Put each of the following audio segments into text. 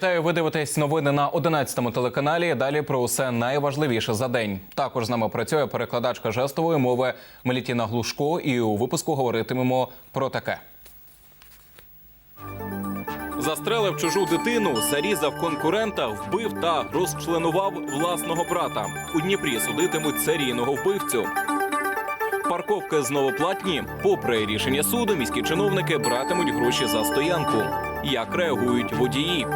Вітаю, ви дивитесь новини на 11-му телеканалі. Далі про усе найважливіше за день. Також з нами працює перекладачка жестової мови Мелітіна Глушко. І у випуску говоритимемо про таке. Застрелив чужу дитину, зарізав конкурента, вбив та розчленував власного брата. У Дніпрі судитимуть серійного вбивцю. Парковки знову платні. Попри рішення суду, міські чиновники братимуть гроші за стоянку. Як реагують водії?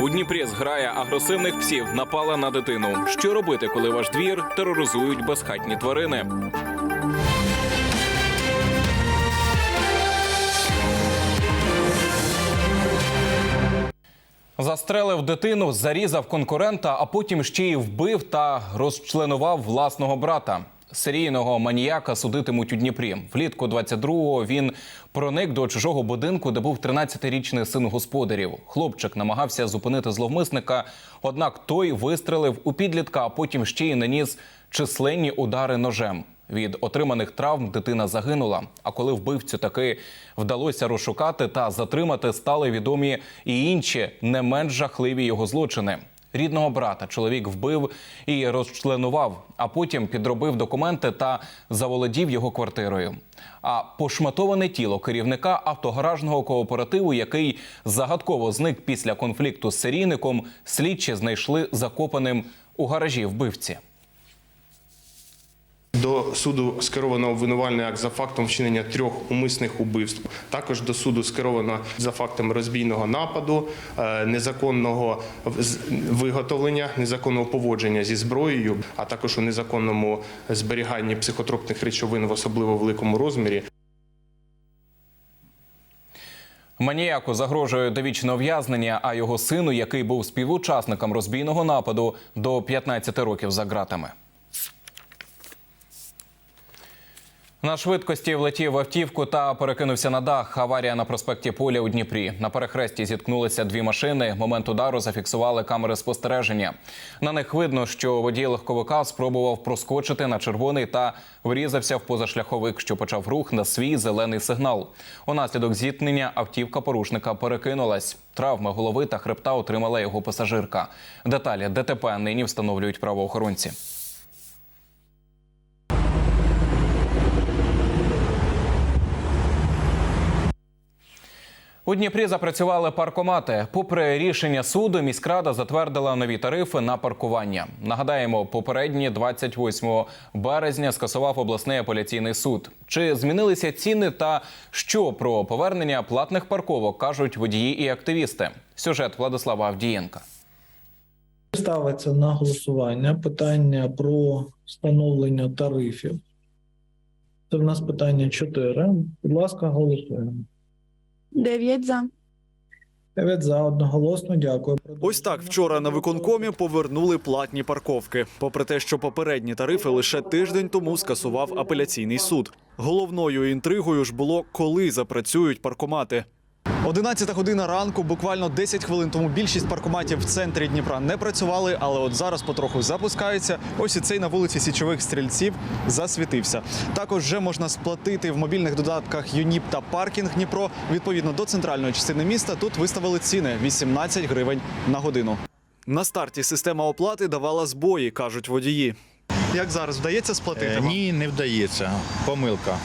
У Дніпрі зграя агресивних псів напала на дитину. Що робити, коли ваш двір тероризують безхатні тварини? Застрелив дитину, зарізав конкурента, а потім ще й вбив та розчленував власного брата. Серійного маніяка судитимуть у Дніпрі. Влітку 22-го він проник до чужого будинку, де був 13-річний син господарів. Хлопчик намагався зупинити зловмисника, однак той вистрелив у підлітка, а потім ще й наніс численні удари ножем. Від отриманих травм дитина загинула. А коли вбивцю таки вдалося розшукати та затримати, стали відомі і інші не менш жахливі його злочини. Рідного брата чоловік вбив і розчленував, а потім підробив документи та заволодів його квартирою. А пошматоване тіло керівника автогаражного кооперативу, який загадково зник після конфлікту з серійником, слідчі знайшли закопаним у гаражі вбивці. До суду скеровано обвинувальний акт за фактом вчинення трьох умисних убивств. Також до суду скеровано за фактом розбійного нападу, е, незаконного виготовлення, незаконного поводження зі зброєю, а також у незаконному зберіганні психотропних речовин в особливо великому розмірі. Маніяку загрожує довічне ув'язнення, а його сину, який був співучасником розбійного нападу, до 15 років за ґратами. На швидкості влетів в автівку та перекинувся на дах. Аварія на проспекті Поля у Дніпрі. На перехресті зіткнулися дві машини. Момент удару зафіксували камери спостереження. На них видно, що водій легковика спробував проскочити на червоний та врізався в позашляховик, що почав рух на свій зелений сигнал. Унаслідок зіткнення автівка порушника перекинулась. Травми голови та хребта отримала його пасажирка. Деталі ДТП нині встановлюють правоохоронці. У Дніпрі запрацювали паркомати. Попри рішення суду, міськрада затвердила нові тарифи на паркування. Нагадаємо, попередні 28 березня скасував обласний апеляційний суд. Чи змінилися ціни та що про повернення платних парковок кажуть водії і активісти? Сюжет Владислава Авдієнка. Ставиться на голосування питання про встановлення тарифів. Це в нас питання 4. Будь ласка, голосуємо. Дев'ять за. Дев'ять за одноголосно. Дякую. Ось так вчора на виконкомі повернули платні парковки. Попри те, що попередні тарифи лише тиждень тому скасував апеляційний суд. Головною інтригою ж було, коли запрацюють паркомати. 11 година ранку, буквально 10 хвилин тому більшість паркоматів в центрі Дніпра не працювали, але от зараз потроху запускаються. Ось і цей на вулиці Січових стрільців засвітився. Також вже можна сплатити в мобільних додатках ЮНІП та паркінг Дніпро. Відповідно до центральної частини міста тут виставили ціни 18 гривень на годину. На старті система оплати давала збої, кажуть водії. Як зараз вдається сплатити? Е, вам? Ні, не вдається. Помилка.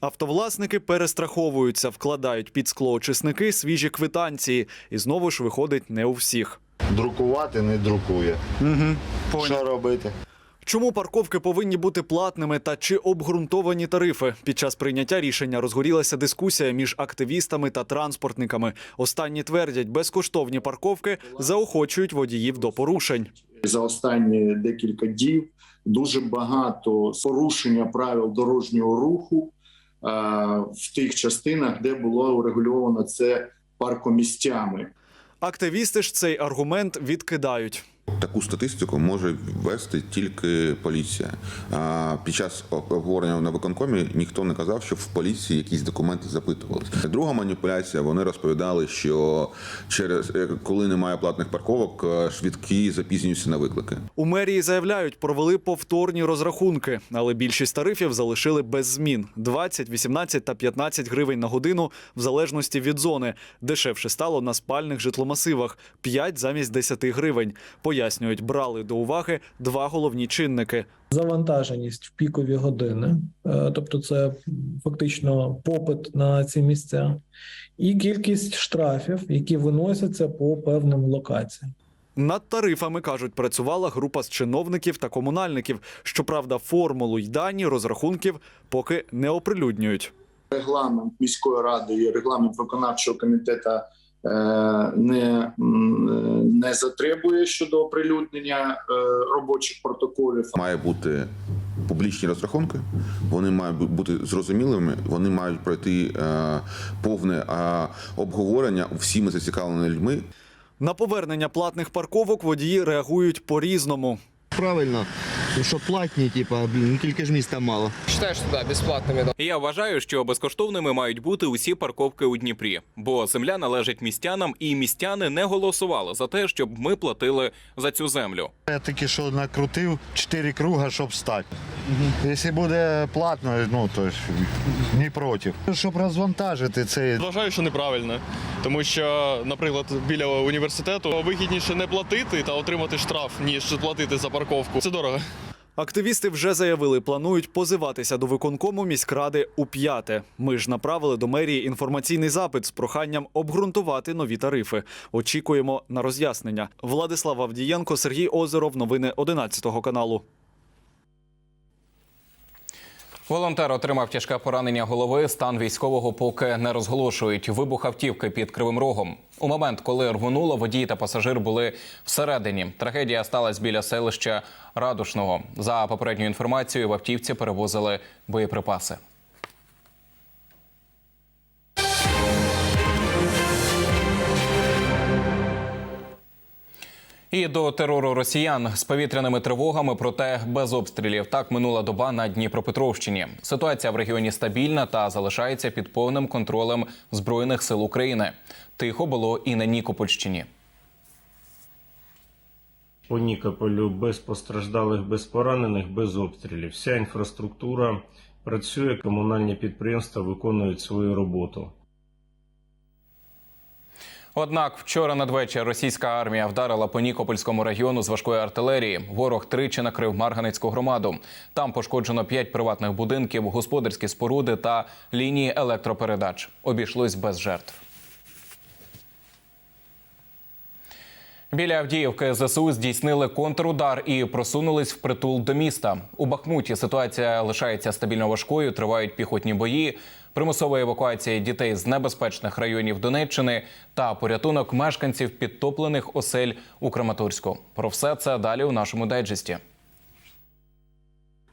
Автовласники перестраховуються, вкладають під скло очисники свіжі квитанції, і знову ж виходить не у всіх. Друкувати не друкує. Угу. Що робити? Чому парковки повинні бути платними та чи обґрунтовані тарифи? Під час прийняття рішення розгорілася дискусія між активістами та транспортниками. Останні твердять, безкоштовні парковки заохочують водіїв до порушень. за останні декілька діб дуже багато порушення правил дорожнього руху в тих частинах, де було урегульовано це паркомістями. Активісти ж цей аргумент відкидають. Таку статистику може вести тільки поліція. А під час обговорення на виконкомі ніхто не казав, що в поліції якісь документи запитувалися. Друга маніпуляція. Вони розповідали, що через е, коли немає платних парковок, е, швидкі запізнюються на виклики. У мерії заявляють, провели повторні розрахунки, але більшість тарифів залишили без змін: 20, 18 та 15 гривень на годину в залежності від зони. Дешевше стало на спальних житломасивах 5 замість 10 гривень. Пояснюють, брали до уваги два головні чинники. Завантаженість в пікові години, е, тобто це фактично попит на ці місця, і кількість штрафів, які виносяться по певним локаціям. Над тарифами кажуть, працювала група з чиновників та комунальників. Щоправда, формулу й дані розрахунків поки не оприлюднюють. Регламент міської ради і регламент виконавчого комітету не, не затребує щодо оприлюднення е, робочих протоколів. Має бути публічні розрахунки, вони мають бути зрозумілими, вони мають пройти е, повне е, обговорення всіми зацікавленими людьми. На повернення платних парковок водії реагують по-різному. Правильно, ну що платні, типа, блін, ну тільки ж міста мало. Считаю, что да, бесплатными. Я вважаю, що безкоштовними мають бути усі парковки у Дніпрі, бо земля належить містянам, і містяни не голосували за те, щоб ми платили за цю землю. Я таки що накрутив 4 круга, щоб стати. Якщо буде платно, ну то ж не проти. Щоб розвантажити цей Вважаю, що неправильно, тому що, наприклад, біля університету вигідніше не платити та отримати штраф, ніж платити за парковку. Це дорого. Активісти вже заявили, планують позиватися до виконкому міськради у п'яте. Ми ж направили до мерії інформаційний запит з проханням обґрунтувати нові тарифи. Очікуємо на роз'яснення. Владислав Авдієнко, Сергій Озеров. Новини 11 каналу. Волонтер отримав тяжке поранення голови. Стан військового поки не розголошують. Вибух автівки під кривим рогом. У момент, коли рвонуло, водій та пасажир були всередині. Трагедія сталася біля селища Радушного. За попередньою інформацією, в автівці перевозили боєприпаси. І до терору росіян з повітряними тривогами, проте без обстрілів. Так минула доба на Дніпропетровщині. Ситуація в регіоні стабільна та залишається під повним контролем збройних сил України. Тихо було і на Нікопольщині. По Нікополю без постраждалих, без поранених, без обстрілів. Вся інфраструктура працює, комунальні підприємства виконують свою роботу. Однак вчора надвечір російська армія вдарила по Нікопольському регіону з важкої артилерії. Ворог тричі накрив Марганицьку громаду. Там пошкоджено п'ять приватних будинків, господарські споруди та лінії електропередач. Обійшлось без жертв. Біля Авдіївки ЗСУ здійснили контрудар і просунулись впритул до міста. У Бахмуті ситуація лишається стабільно важкою. Тривають піхотні бої, примусова евакуація дітей з небезпечних районів Донеччини та порятунок мешканців підтоплених осель у Краматорську. Про все це далі у нашому дайджесті.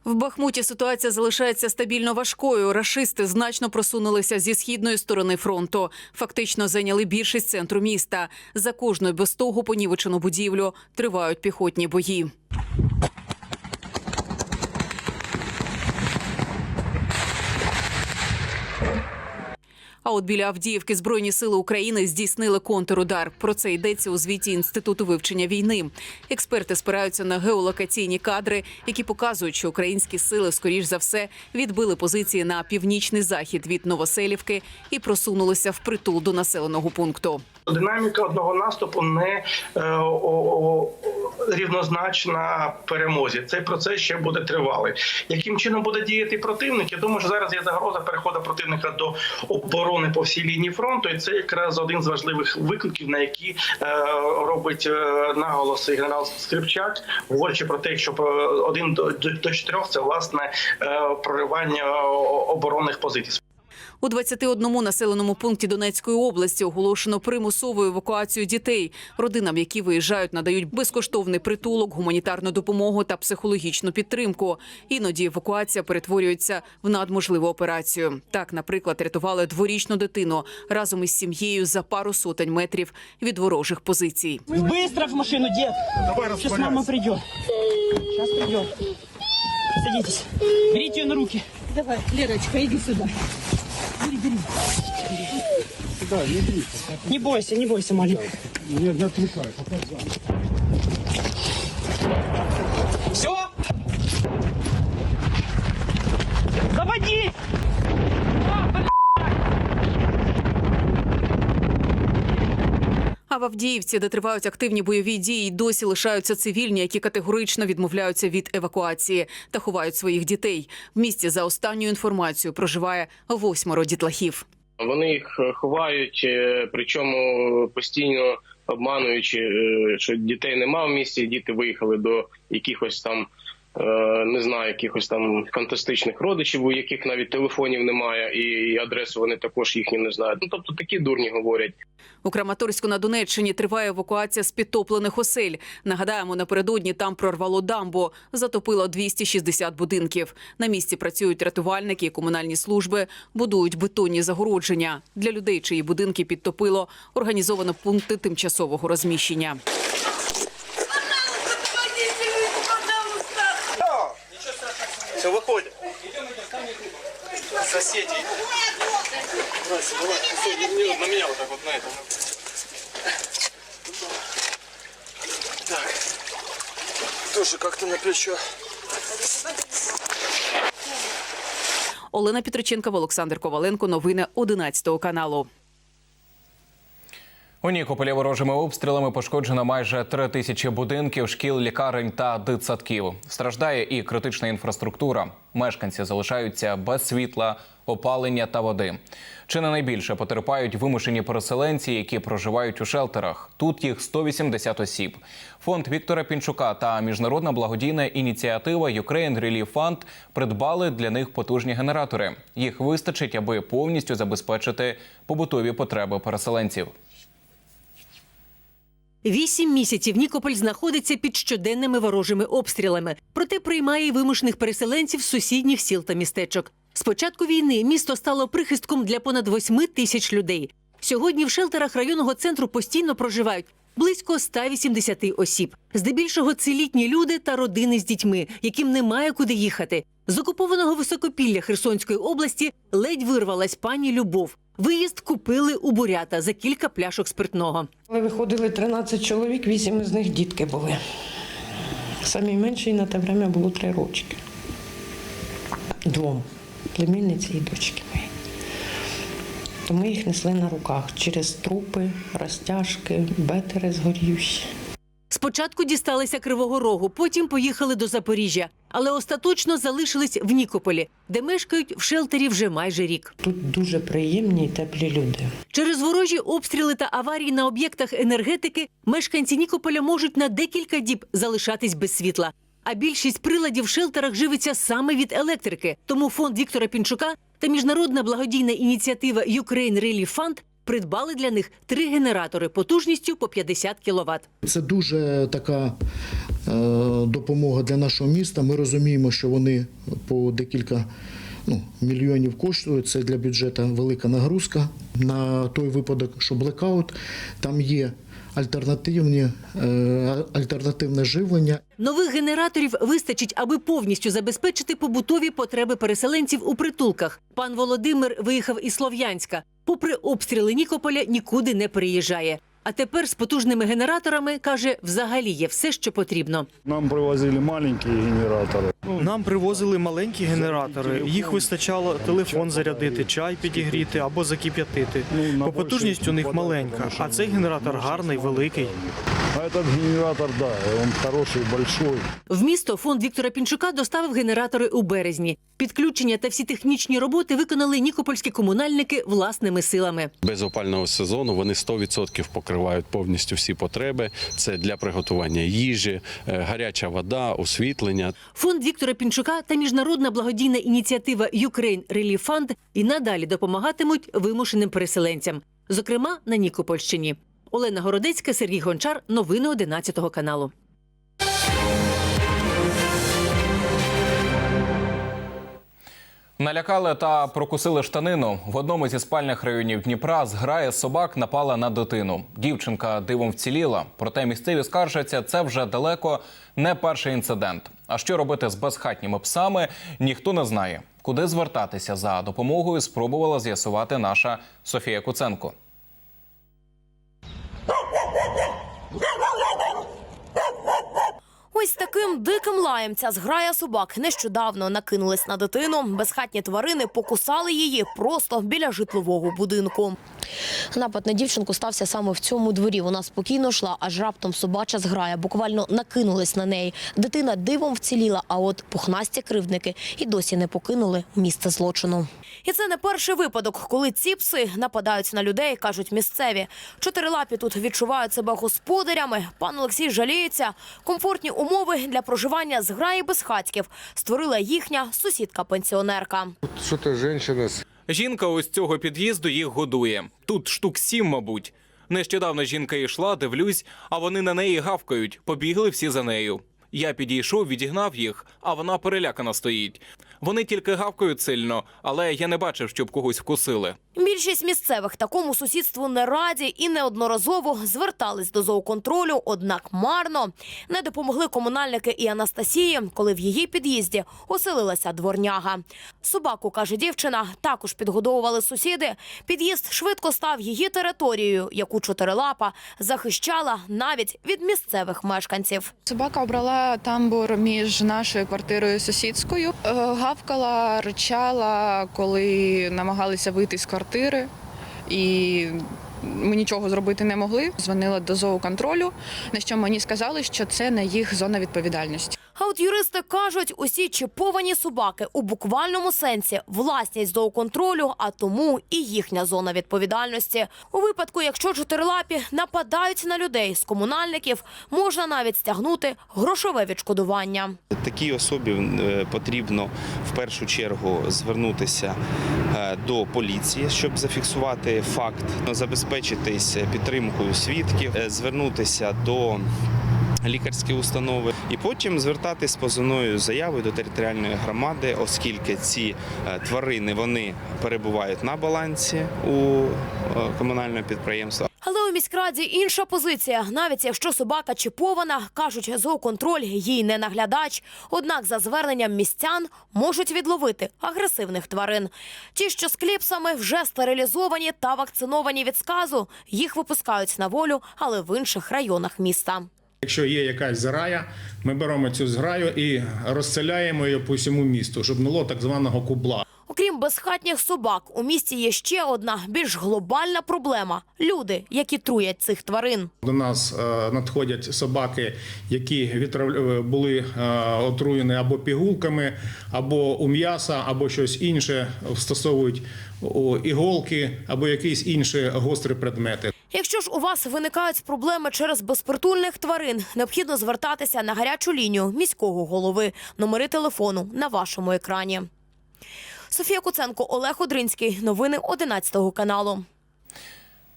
В Бахмуті ситуація залишається стабільно важкою. Рашисти значно просунулися зі східної сторони фронту. Фактично зайняли більшість центру міста. За кожною без того понівечену будівлю тривають піхотні бої. А от біля Авдіївки Збройні сили України здійснили контрудар. Про це йдеться у звіті Інституту вивчення війни. Експерти спираються на геолокаційні кадри, які показують, що українські сили, скоріш за все, відбили позиції на північний захід від Новоселівки і просунулися в притул до населеного пункту. Динаміка одного наступу не е, о, рівнозначна перемозі. Цей процес ще буде тривалий. Яким чином буде діяти противник? Я думаю, що зараз є загроза переходу противника до оборони по всій лінії фронту, і це якраз один з важливих викликів, на які е, робить е, наголоси генерал Скрипчак, говорячи про те, що е, один до, до чотирьох це власне е, проривання оборонних позицій. У 21 населеному пункті Донецької області оголошено примусову евакуацію дітей. Родинам, які виїжджають, надають безкоштовний притулок, гуманітарну допомогу та психологічну підтримку. Іноді евакуація перетворюється в надможливу операцію. Так, наприклад, рятували дворічну дитину разом із сім'єю за пару сотень метрів від ворожих позицій. Быстро в машину, дед. Сейчас мама придет. Сейчас придет. Садитесь. Берите ее на руки. Давай, Лерочка, иди сюда. Бери, бери. Сюда, не Не бойся, не бойся, маленькая. Не, не отвлекай, Все? Заводи! А в Авдіївці, де тривають активні бойові дії, досі лишаються цивільні, які категорично відмовляються від евакуації та ховають своїх дітей. В місті за останньою інформацією проживає восьмеро дітлахів. Вони їх е, ховають, е, причому постійно обмануючи, е, що дітей нема в місті, діти виїхали до якихось там. Е, Не знаю, якихось там фантастичних родичів, у яких навіть телефонів немає, і адресу вони також їхні не знають. Ну тобто такі дурні говорять. У Краматорську на Донеччині триває евакуація з підтоплених осель. Нагадаємо, напередодні там прорвало дамбу, затопило 260 будинків. На місці працюють рятувальники і комунальні служби, будують бетонні загородження. Для людей, чиї будинки підтопило, організовано пункти тимчасового розміщення. Все, выходим. Соседи. Настя, давай, Всё, не- не на меня вот так вот, на это. Так. Тоже как-то на плечо. Олена Петриченкова, Олександр Коваленко. Новини 11 каналу. У Нікополі ворожими обстрілами пошкоджено майже три тисячі будинків, шкіл, лікарень та дитсадків. Страждає і критична інфраструктура. Мешканці залишаються без світла, опалення та води. Чи не найбільше потерпають вимушені переселенці, які проживають у шелтерах? Тут їх 180 осіб. Фонд Віктора Пінчука та міжнародна благодійна ініціатива Ukraine Relief Fund придбали для них потужні генератори. Їх вистачить, аби повністю забезпечити побутові потреби переселенців. Вісім місяців Нікополь знаходиться під щоденними ворожими обстрілами, проте приймає вимушених переселенців з сусідніх сіл та містечок. З початку війни місто стало прихистком для понад восьми тисяч людей. Сьогодні в шелтерах районного центру постійно проживають близько 180 осіб. Здебільшого це літні люди та родини з дітьми, яким немає куди їхати. З окупованого високопілля Херсонської області ледь вирвалась пані Любов. Виїзд купили у бурята за кілька пляшок спиртного. Коли виходили 13 чоловік, 8 із них дітки були. Самій меншій на те время було три рочки. Двом. Племінниці і дочки мої. То ми їх несли на руках через трупи, розтяжки, бетери згорівші. Спочатку дісталися Кривого Рогу, потім поїхали до Запоріжжя, але остаточно залишились в Нікополі, де мешкають в шелтері вже майже рік. Тут дуже приємні і теплі люди. Через ворожі обстріли та аварії на об'єктах енергетики мешканці Нікополя можуть на декілька діб залишатись без світла. А більшість приладів в шелтерах живиться саме від електрики. Тому фонд Віктора Пінчука та міжнародна благодійна ініціатива Ukraine Relief Fund придбали для них три генератори потужністю по 50 кВт. Це дуже така е, допомога для нашого міста. Ми розуміємо, що вони по декілька ну, мільйонів коштують. Це для бюджету велика нагрузка. На той випадок, що блекаут, там є альтернативні, е, альтернативне живлення. Нових генераторів вистачить, аби повністю забезпечити побутові потреби переселенців у притулках. Пан Володимир виїхав із Слов'янська. Попри обстріли Нікополя, нікуди не переїжджає. А тепер з потужними генераторами каже, взагалі є все, що потрібно. Нам привозили маленькі генератори. Нам привозили маленькі генератори. Їх вистачало телефон зарядити, чай підігріти або закип'ятити. Бо потужність у них маленька, а цей генератор гарний, великий. А этот генератор, да, он хороший, большой. В місто фонд Віктора Пінчука доставив генератори у березні. Підключення та всі технічні роботи виконали нікопольські комунальники власними силами. Без опального сезону вони 100% покривають покривають повністю всі потреби. Це для приготування їжі, е, гаряча вода, освітлення. Фонд Віктора Пінчука та міжнародна благодійна ініціатива Ukraine Relief Fund і надалі допомагатимуть вимушеним переселенцям, зокрема на Нікопольщині. Олена Городецька, Сергій Гончар. Новини 11 каналу. Налякали та прокусили штанину. В одному зі спальних районів Дніпра зграя собак напала на дитину. Дівчинка дивом вціліла. Проте місцеві скаржаться, це вже далеко не перший інцидент. А що робити з безхатніми псами, ніхто не знає. Куди звертатися за допомогою, спробувала з'ясувати наша Софія Куценко. Ось таким диким лаєм ця зграя собак нещодавно накинулись на дитину. Безхатні тварини покусали її просто біля житлового будинку. Напад на дівчинку стався саме в цьому дворі. Вона спокійно йшла, аж раптом собача зграя буквально накинулась на неї. Дитина дивом вціліла, а от пухнасті кривдники і досі не покинули місце злочину. І це не перший випадок, коли ці пси нападають на людей, кажуть місцеві. Чотирилапі тут відчувають себе господарями. Пан Олексій жаліється. Комфортні умови для проживання зграї безхатьків створила їхня сусідка-пенсіонерка. Що то жінка з Жінка ось цього під'їзду їх годує. Тут штук сім, мабуть. Нещодавно жінка йшла, дивлюсь, а вони на неї гавкають. Побігли всі за нею. Я підійшов, відігнав їх, а вона перелякана стоїть. Вони тільки гавкають сильно, але я не бачив, щоб когось вкусили. Більшість місцевих такому сусідству не раді і неодноразово звертались до зооконтролю, однак марно не допомогли комунальники і Анастасії, коли в її під'їзді оселилася дворняга. Собаку каже дівчина, також підгодовували сусіди. Під'їзд швидко став її територією, яку чотирилапа захищала навіть від місцевих мешканців. Собака обрала тамбур між нашою квартирою і сусідською. Е, Гавкала, ричала, коли намагалися вийти з квартири. І ми нічого зробити не могли. Дзвонила до зооконтролю, на що мені сказали, що це не їх зона відповідальності. А от юристи кажуть, усі чіповані собаки у буквальному сенсі власність зооконтролю, а тому і їхня зона відповідальності. У випадку, якщо чотирилапі нападають на людей з комунальників, можна навіть стягнути грошове відшкодування. Такій особі е, потрібно в першу чергу звернутися е, до поліції, щоб зафіксувати факт, забезпечитись підтримкою свідків, е, звернутися до лікарські установи і потім звертатись з позовною заявою до територіальної громади, оскільки ці е, тварини вони перебувають на балансі у е, комунального підприємства. Але у міськраді інша позиція. Навіть якщо собака чіпована, кажуть, зооконтроль їй не наглядач. Однак за зверненням містян можуть відловити агресивних тварин. Ті, що з кліпсами вже стерилізовані та вакциновані від сказу, їх випускають на волю, але в інших районах міста. Якщо є якась зграя, ми беремо цю зграю і розселяємо її по всьому місту, щоб не було так званого кубла. Окрім безхатніх собак, у місті є ще одна більш глобальна проблема: люди, які труять цих тварин. До нас е, надходять собаки, які е, були е, отруєні або пігулками, або у м'яса, або щось інше, встосовують іголки або якісь інші гострі предмети. Якщо ж у вас виникають проблеми через безпритульних тварин, необхідно звертатися на гарячу лінію міського голови. Номери телефону на вашому екрані. Софія Куценко, Олег Одринський. Новини 11 каналу.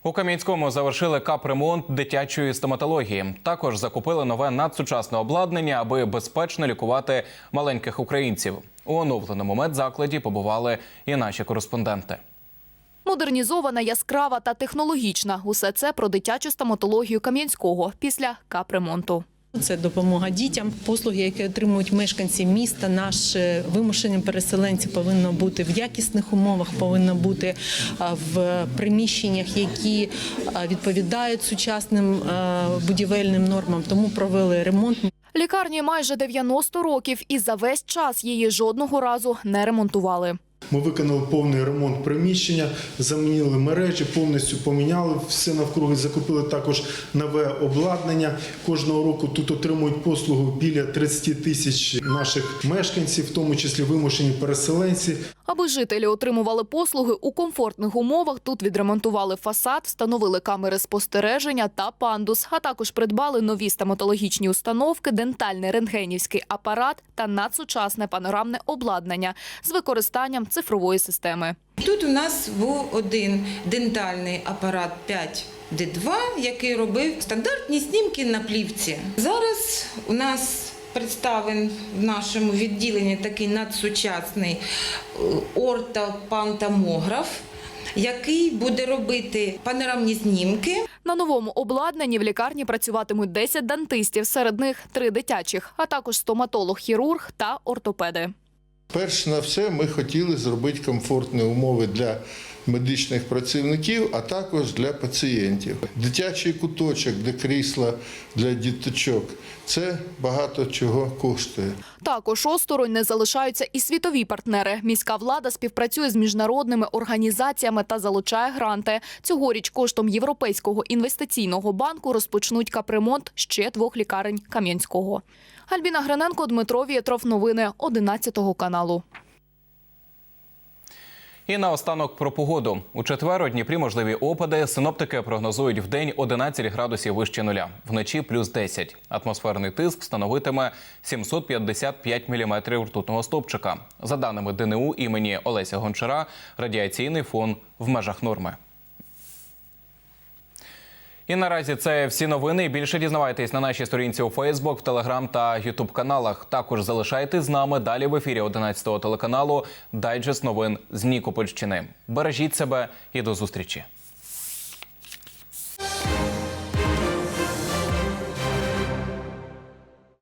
У Кам'янському завершили капремонт дитячої стоматології. Також закупили нове надсучасне обладнання, аби безпечно лікувати маленьких українців. У оновленому медзакладі побували і наші кореспонденти. Модернізована, яскрава та технологічна. Усе це про дитячу стоматологію Кам'янського після капремонту. Це допомога дітям. Послуги, які отримують мешканці міста, наші вимушені переселенці повинно бути в якісних умовах, повинно бути в приміщеннях, які відповідають сучасним будівельним нормам. Тому провели ремонт. Лікарні майже 90 років, і за весь час її жодного разу не ремонтували. Ми виконали повний ремонт приміщення, замінили мережі, повністю поміняли все навкруги, закупили також нове обладнання. Кожного року тут отримують послугу біля 30 тисяч наших мешканців, в тому числі вимушені переселенці. Аби жителі отримували послуги у комфортних умовах, тут відремонтували фасад, встановили камери спостереження та пандус, а також придбали нові стоматологічні установки, дентальний рентгенівський апарат та надсучасне панорамне обладнання з використанням цифрової системи. Тут у нас був один дентальний апарат 5D2, який робив стандартні знімки на плівці. Зараз у нас представлений в нашому відділенні такий надсучасний е, ортопантомограф, який буде робити панорамні знімки. На новому обладнанні в лікарні працюватимуть 10 дантистів, серед них три дитячих, а також стоматолог-хірург та ортопеди. Перш на все, ми хотіли зробити комфортні умови для медичних працівників, а також для пацієнтів. Дитячий куточок, де крісла для діточок, це багато чого коштує. Також осторонь не залишаються і світові партнери. Міська влада співпрацює з міжнародними організаціями та залучає гранти. Цьогоріч коштом Європейського інвестиційного банку розпочнуть капремонт ще двох лікарень Кам'янського. Альбіна Гриненко, Дмитро Вєтров. Новини 11 каналу. І наостанок про погоду. У четвер у Дніпрі можливі опади. Синоптики прогнозують вдень 11 градусів вище нуля, вночі плюс 10. Атмосферний тиск становитиме 755 міліметрів ртутного стовпчика. За даними ДНУ імені Олеся Гончара, радіаційний фон в межах норми. І наразі це всі новини. Більше дізнавайтесь на нашій сторінці у Фейсбук, Телеграм та Ютуб каналах. Також залишайтесь з нами далі в ефірі 11 телеканалу Дайджест новин з Нікопольщини. Бережіть себе і до зустрічі.